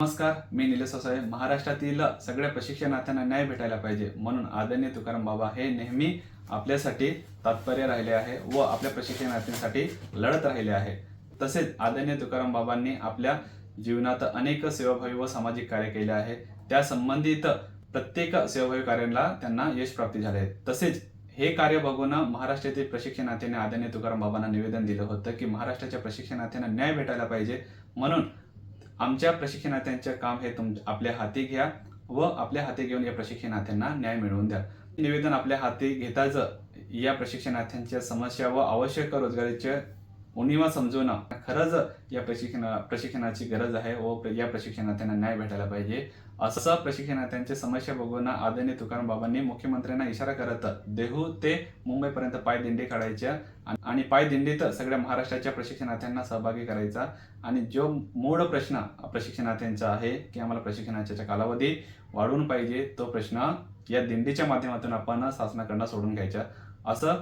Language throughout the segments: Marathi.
नमस्कार मी निलेश आहे महाराष्ट्रातील सगळ्या प्रशिक्षणार्थ्यांना न्याय भेटायला पाहिजे म्हणून आदरणीय तुकाराम बाबा हे नेहमी आपल्यासाठी तात्पर्य राहिले आहे व आपल्या प्रशिक्षणार्थींसाठी लढत राहिले आहे. तसेच आदरणीय तुकाराम बाबांनी आपल्या जीवनात अनेक सेवाभावी व सामाजिक कार्य केले आहे. त्या संबंधित प्रत्येक सेवाभावी कार्याला त्यांना यश प्राप्ती झाले आहे. तसेच हे कार्य बघून महाराष्ट्रातील प्रशिक्षणार्थींनी आदरणीय तुकाराम बाबांना निवेदन दिलं होतं की महाराष्ट्राच्या प्रशिक्षणार्थ्यांना न्याय भेटायला पाहिजे म्हणून आमच्या प्रशिक्षणार्थ्यांचे काम हे तुम आपल्या हाती घ्या व आपल्या हाती घेऊन या प्रशिक्षणार्थ्यांना न्याय मिळवून द्या. निवेदन आपल्या हाती घेताच या प्रशिक्षणार्थ्यांच्या समस्या व आवश्यक रोजगारीचे उणीवा समजवणं खरंच या प्रशिक्षण प्रशिक्षणाची गरज आहे व या प्रशिक्षणार्थ्यांना न्याय भेटायला पाहिजे. असं प्रशिक्षणार्थ्यांची समस्या बघून आदरणीय तुकाराम बाबांनी मुख्यमंत्र्यांना इशारा करत देहू ते मुंबईपर्यंत पायदिंडी काढायच्या आणि- आणि पायदिंडीत सगळ्या महाराष्ट्राच्या प्रशिक्षणार्थ्यांना सहभागी करायचा. आणि जो मूळ प्रश्न प्रशिक्षणार्थ्यांचा आहे की आम्हाला प्रशिक्षणाच्या कालावधी वाढवून पाहिजे तो प्रश्न या दिंडीच्या माध्यमातून आपण शासनाकडनं सोडून घ्यायचा. असं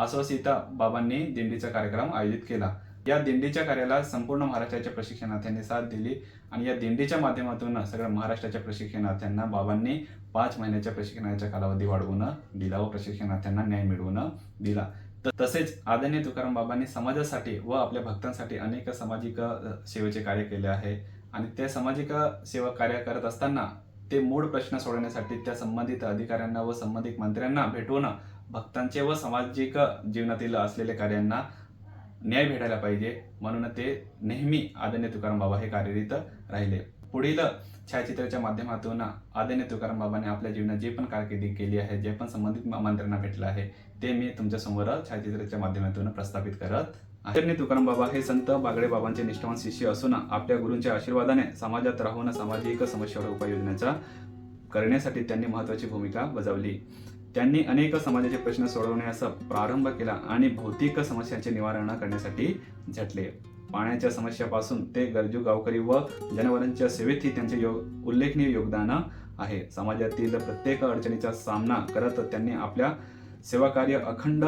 आश्वासिता बाबांनी दिंडीचा कार्यक्रम आयोजित केला. या दिंडीच्या कार्याला संपूर्ण महाराष्ट्राच्या प्रशिक्षणार्थ्यांनी साथ दिली आणि या दिंडीच्या माध्यमातून सगळ्या महाराष्ट्राच्या प्रशिक्षणार्थ्यांना बाबांनी पाच महिन्याच्या प्रशिक्षणाचा कालावधी वाढवून दिला व प्रशिक्षणार्थ्यांना न्याय मिळवून दिला. तसेच आदरणीय तुकाराम बाबांनी समाजासाठी व आपल्या भक्तांसाठी अनेक सामाजिक सेवेचे कार्य केले आहे. आणि त्या सामाजिक सेवा कार्य करत असताना ते मूळ प्रश्न सोडवण्यासाठी त्या संबंधित अधिकाऱ्यांना व संबंधित मंत्र्यांना भेटून भक्तांचे व सामाजिक जीवनातील असलेल्या कार्यांना न्याय भेटायला पाहिजे. म्हणून ते नेहमी आदरणीय तुकाराम बाबा हे कार्यरत राहिले. पुढील छायाचित्राच्या माध्यमातून आदरणीय तुकाराम बाबाने आपल्या जीवनात जे पण कारकिर्दी केली आहे जे पण संबंधित मंत्र्यांना भेटलं आहे ते मी तुमच्यासमोर छायाचित्राच्या माध्यमातून प्रस्थापित करत आदरणीय तुकाराम बाबा हे संत बागडे बाबांचे निष्ठावान शिष्य असून आपल्या गुरूंच्या आशीर्वादाने समाजात राहून सामाजिक समस्यावर उपाययोजनेचा करण्यासाठी त्यांनी महत्वाची भूमिका बजावली. त्यांनी अनेक समाजाचे प्रश्न सोडवण्यास प्रारंभ केला आणि भौतिक समस्यांचे निवारण करण्यासाठी झटले. पाण्याच्या समस्यापासून ते गरजू गावकरी व जनावरांच्या सेवेतही त्यांचे योग उल्लेखनीय योगदान आहे. समाजातील प्रत्येक अडचणीचा सामना करत त्यांनी आपल्या सेवाकार्य अखंड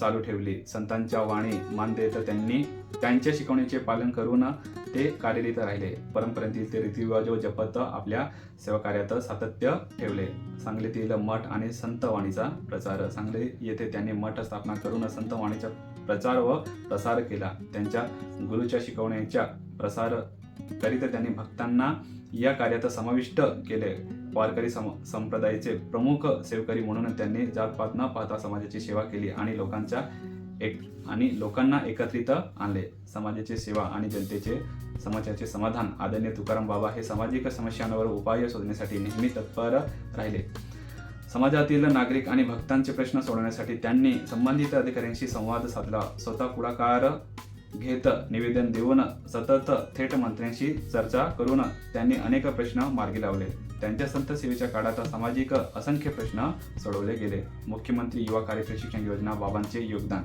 चालू ठेवली. संतांच्या वाणी मान देत त्यांनी त्यांच्या शिकवण्याचे पालन करून ते कार्यरत राहिले. परंपरेतील ते रीतिरिवाज व जपत आपल्या सेवाकार्यात सातत्य ठेवले. सांगलीतील मठ आणि संत वाणीचा प्रचार. सांगली येथे त्यांनी मठ स्थापना करून संत वाणीचा प्रचार व प्रसार केला. त्यांच्या गुरुच्या शिकवण्याच्या प्रसार करिता त्यांनी भक्तांना या कार्यात समाविष्ट केले वारकरी सम संप्रदायाचे प्रमुख सेवकरी म्हणून त्यांनी जातपात न पाहता समाजाची सेवा केली आणि लोकांच्या एक आणि लोकांना एकत्रित आणले. समाजाची सेवा आणि जनतेचे समाजाचे समाधान. आदरणीय तुकाराम बाबा हे सामाजिक समस्यांवर उपाय शोधण्यासाठी नेहमी तत्पर राहिले. समाजातील नागरिक आणि भक्तांचे प्रश्न सोडवण्यासाठी त्यांनी संबंधित अधिकाऱ्यांशी संवाद साधला. स्वतः पुढाकार घेत निवेदन देऊन सतत थेट मंत्र्यांशी चर्चा करून त्यांनी अनेक प्रश्न मार्गी लावले. त्यांच्या संत सेवेच्या काळात सामाजिक असंख्य प्रश्न सोडवले गेले. मुख्यमंत्री युवा कार्य प्रशिक्षण योजना बाबांचे योगदान.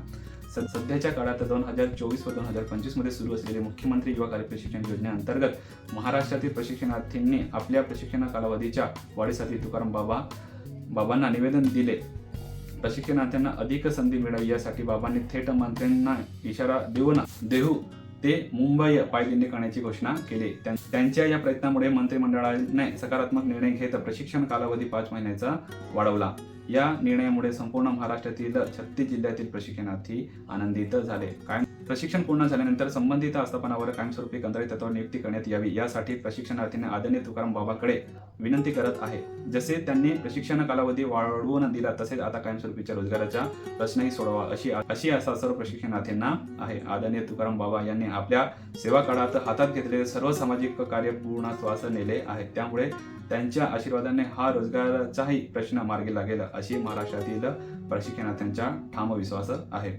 स- सध्याच्या काळात दोन हजार चोवीस व दोन हजार पंचवीसमध्ये सुरू असलेले मुख्यमंत्री युवा कार्य प्रशिक्षण योजनेअंतर्गत महाराष्ट्रातील प्रशिक्षणार्थींनी आपल्या प्रशिक्षण कालावधीच्या वाढीसाठी तुकाराम बाबा बाबांना निवेदन दिले. प्रशिक्षणार्थ्यांना अधिक संधी मिळावी यासाठी बाबांनी थेट मंत्र्यांना इशारा देऊन देहू ते मुंबई पायदिंडी करण्याची घोषणा केली. त्यांच्या या प्रयत्नामुळे मंत्रिमंडळाने सकारात्मक निर्णय घेत प्रशिक्षण कालावधी पाच महिन्याचा वाढवला. या निर्णयामुळे संपूर्ण महाराष्ट्रातील छत्तीस जिल्ह्यातील प्रशिक्षणार्थी आनंदित झाले. कायम प्रशिक्षण पूर्ण झाल्यानंतर संबंधित आस्थापनावर कायमस्वरूपी कंत्राटी तत्वावर नियुक्ती करण्यात यावी. यासाठी प्रशिक्षणार्थींनी आदरणीय तुकाराम बाबाकडे विनंती करत आहे. जसे त्यांनी प्रशिक्षण कालावधी वाढवून दिला तसेच आता कायमस्वरूपीच्या रोजगाराचा प्रश्नही सोडवा अशी अशी असा सर्व प्रशिक्षणार्थींना आहे. आदरणीय तुकाराम बाबा यांनी आपल्या सेवा काळात हातात घेतलेले सर्व सामाजिक कार्य पूर्ण श्वास नेले आहे त्यामुळे त्यांच्या आशीर्वादाने हा रोजगाराचाही प्रश्न मार्गी लागेल अशी महाराष्ट्रातील प्रशिक्षणार्थ्यांचा ठाम विश्वास आहे.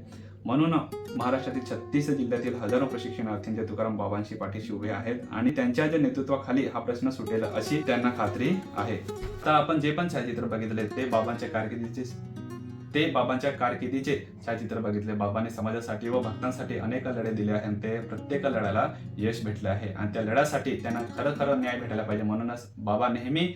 म्हणून महाराष्ट्रातील छत्तीस जिल्ह्यातील हजारो प्रशिक्षणार्थींचे तुकाराम बाबांशी पाठीशी उभे आहेत आणि त्यांच्या ज्या नेतृत्वाखाली हा प्रश्न सुटेल अशी त्यांना खात्री आहे. तर आपण जे पण छायाचित्र बघितले ते बाबांच्या कारकिर्दीचे ते बाबांच्या कारकिर्दीचे छायाचित्र बघितले. बाबांनी समाजासाठी व भक्तांसाठी अनेक लढे दिले आहेत. आणि ते प्रत्येक लढ्याला यश भेटले आहे आणि त्या लढ्यासाठी त्यांना खरं खरं न्याय भेटायला पाहिजे. म्हणूनच बाबा नेहमी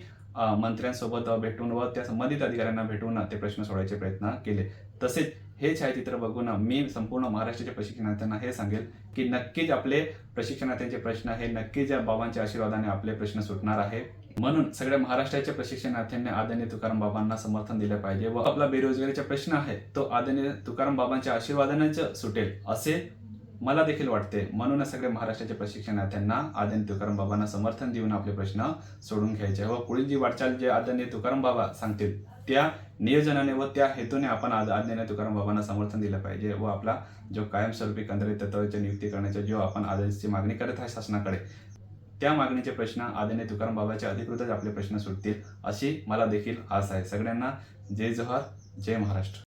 मंत्र्यांसोबत भेटून व त्या संबंधित अधिकाऱ्यांना भेटून ते प्रश्न सोडायचे प्रयत्न केले. तसेच हे छायाचित्र बघून मी संपूर्ण महाराष्ट्राच्या प्रशिक्षणार्थ्यांना हे सांगेल की नक्कीच आपले प्रशिक्षणार्थ्यांचे प्रश्न हे नक्कीच या बाबांच्या आशीर्वादाने आपले प्रश्न सुटणार आहे. म्हणून सगळ्या महाराष्ट्राच्या प्रशिक्षणार्थ्यांनी आदरणीय तुकाराम बाबांना समर्थन दिलं पाहिजे व आपला बेरोजगारीचा प्रश्न आहे तो आदरणीय तुकाराम बाबांच्या आशीर्वादानेच सुटेल असे मला देखील वाटते म्हणूनच सगळे महाराष्ट्राच्या प्रशिक्षणार्थ्यांना आदरणीय तुकाराम बाबांना समर्थन देऊन आपले प्रश्न सोडून घ्यायचे. हो, व पुढील जी वाटचाल जे आदरणीय तुकाराम बाबा सांगतील त्या नियोजनाने व त्या हेतूने आपण आज आदरणीय तुकाराम बाबांना समर्थन दिलं पाहिजे. व आपला जो कायमस्वरूपी कंत्राटी तत्वाच्या नियुक्ती करण्याचा जो आपण आदेशची मागणी करत आहे शासनाकडे त्या मागणीचे प्रश्न आदरणीय तुकाराम बाबाच्या अधिकृतच आपले प्रश्न सुटतील अशी मला देखील आस आहे. सगळ्यांना जय जोहर जय महाराष्ट्र.